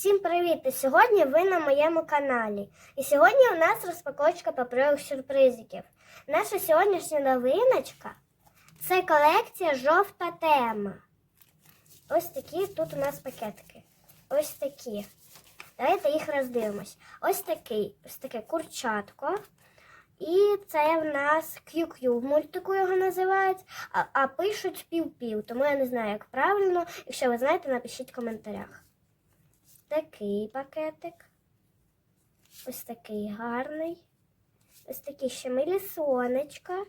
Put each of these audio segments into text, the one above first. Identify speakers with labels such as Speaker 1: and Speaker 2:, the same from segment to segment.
Speaker 1: Всім привіт! І сьогодні ви на моєму каналі. І сьогодні у нас розпаковочка паперових сюрпризиків. Наша сьогоднішня новиночка це колекція жовта тема. Ось такі тут у нас пакетики. Ось такі. Давайте їх роздивимось. Ось такий, ось таке курчатко. І це в нас QQ в мультику його називають, а, а пишуть пів-пів, тому я не знаю, як правильно. Якщо ви знаєте, напишіть в коментарях. Такий пакетик. Ось такий гарний. Ось такі ще милі сонечка.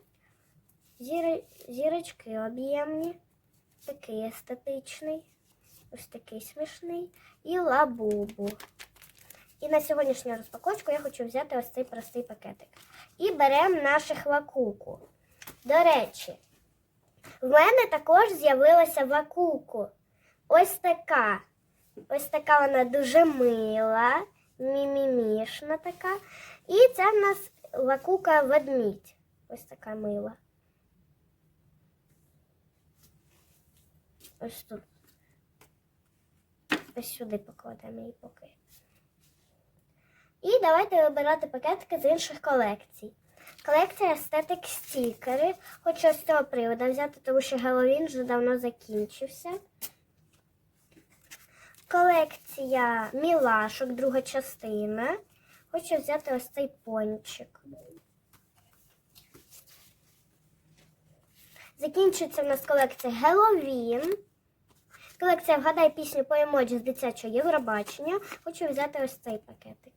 Speaker 1: Зіри... Зірочки об'ємні. Такий естетичний. Ось такий смішний. І лабубу. І на сьогоднішню розпаковочку я хочу взяти ось цей простий пакетик. І беремо наших вакуку. До речі, в мене також з'явилася вакуку. Ось така. Ось така вона дуже мила, мімімішна така. І це в нас вакука ведмідь. Ось така мила. Ось тут. Ось сюди покладемо її поки. І давайте вибирати пакетики з інших колекцій. Колекція естетик стікери. Хочу з цього приводу взяти, тому що Геловін вже давно закінчився. Колекція мілашок, друга частина. Хочу взяти ось цей пончик. Закінчується в нас колекція Геловін. Колекція Вгадай пісню по емоджі з дитячого Євробачення. Хочу взяти ось цей пакетик.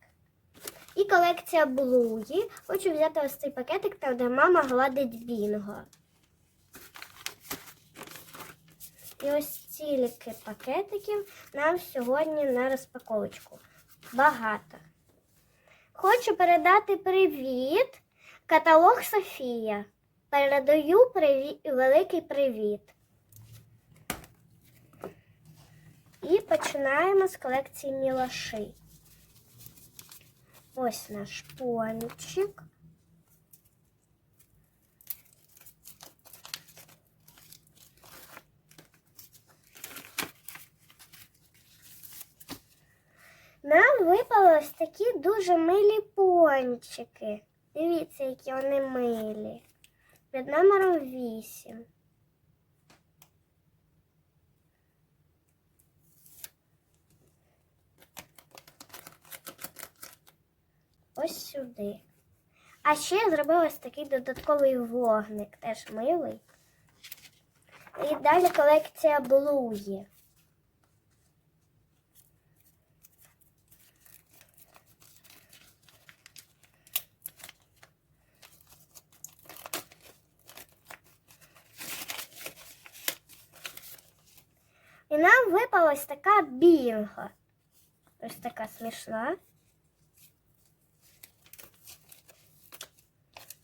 Speaker 1: І колекція Блуї. Хочу взяти ось цей пакетик, там, де мама гладить бінго. І ось стільки пакетиків нам сьогодні на розпаковочку. Багато. Хочу передати привіт. Каталог Софія. Передаю привіт, великий привіт. І починаємо з колекції мілашей. Ось наш пончик. Нам випали ось такі дуже милі пончики. Дивіться, які вони милі. Під номером 8. Ось сюди. А ще я зробила ось такий додатковий вогник, теж милий. І далі колекція Блуї. Нам випала ось така бінго. Ось така смішна.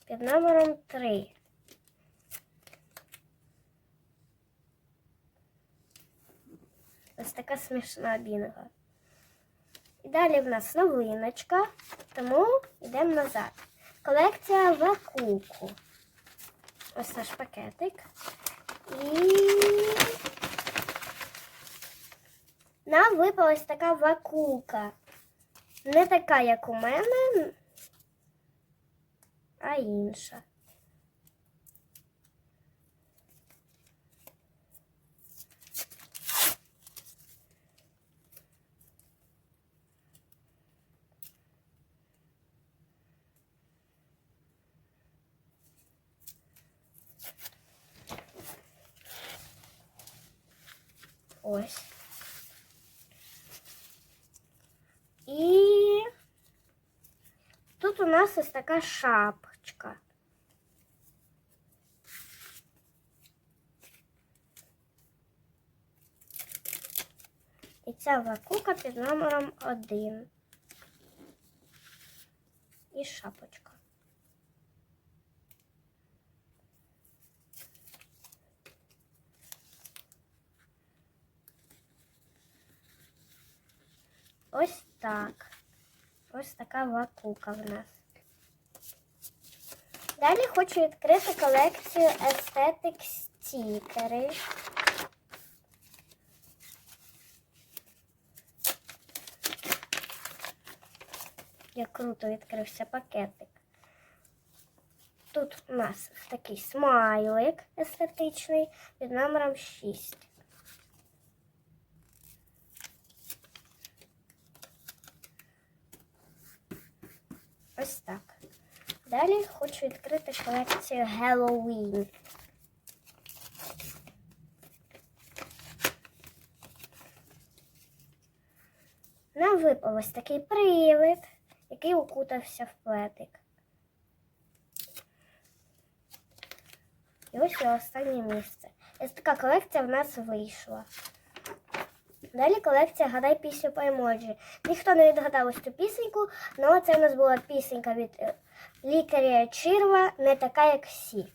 Speaker 1: Під номером 3. Ось така смішна бінга. І далі в нас новиночка, тому йдемо назад. Колекція вакуку. Ось наш пакетик. І нам випала ось така вакука. Не така, як у мене, а інша. Ось. нас ось така шапочка. І ця вакука під номером один. І шапочка. Ось так. Ось така вакука в нас. Далі хочу відкрити колекцію естетик стікери. Як круто відкрився пакетик. Тут у нас такий смайлик естетичний під номером 6. Ось так. Далі хочу відкрити колекцію Halloween. Нам випав ось такий привид, який укутався в плетик. І ось його останнє місце. Ось така колекція в нас вийшла. Далі колекція Гадай пісню по емоджі. Ніхто не відгадав ось цю пісеньку, але це в нас була пісенька від лікаря Чирва, не така, як всі.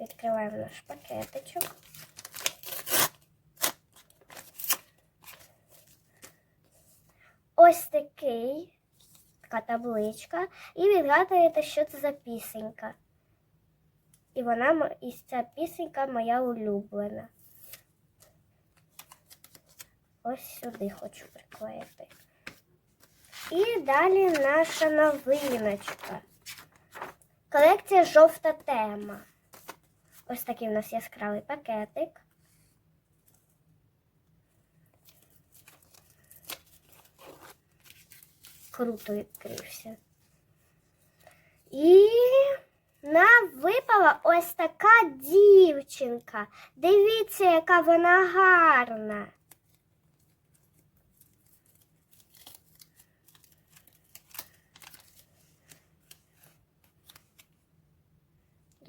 Speaker 1: Відкриваємо наш пакетичок. Ось такий, така табличка. І відгадуєте, що це за пісенька. І вона і ця пісенька моя улюблена. Ось сюди хочу приклеїти. І далі наша новиночка. Колекція жовта тема. Ось такий у нас яскравий пакетик. Круто відкрився. І нам випала ось така дівчинка. Дивіться, яка вона гарна.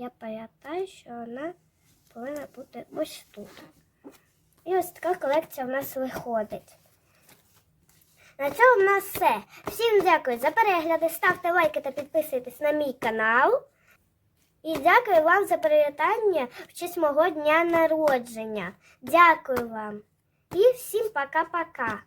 Speaker 1: Я пам'ятаю, що вона повинна бути ось тут. І ось така колекція в нас виходить. На цьому в нас все. Всім дякую за перегляди. Ставте лайки та підписуйтесь на мій канал. І дякую вам за привітання в честь мого дня народження. Дякую вам. І всім пока-пока.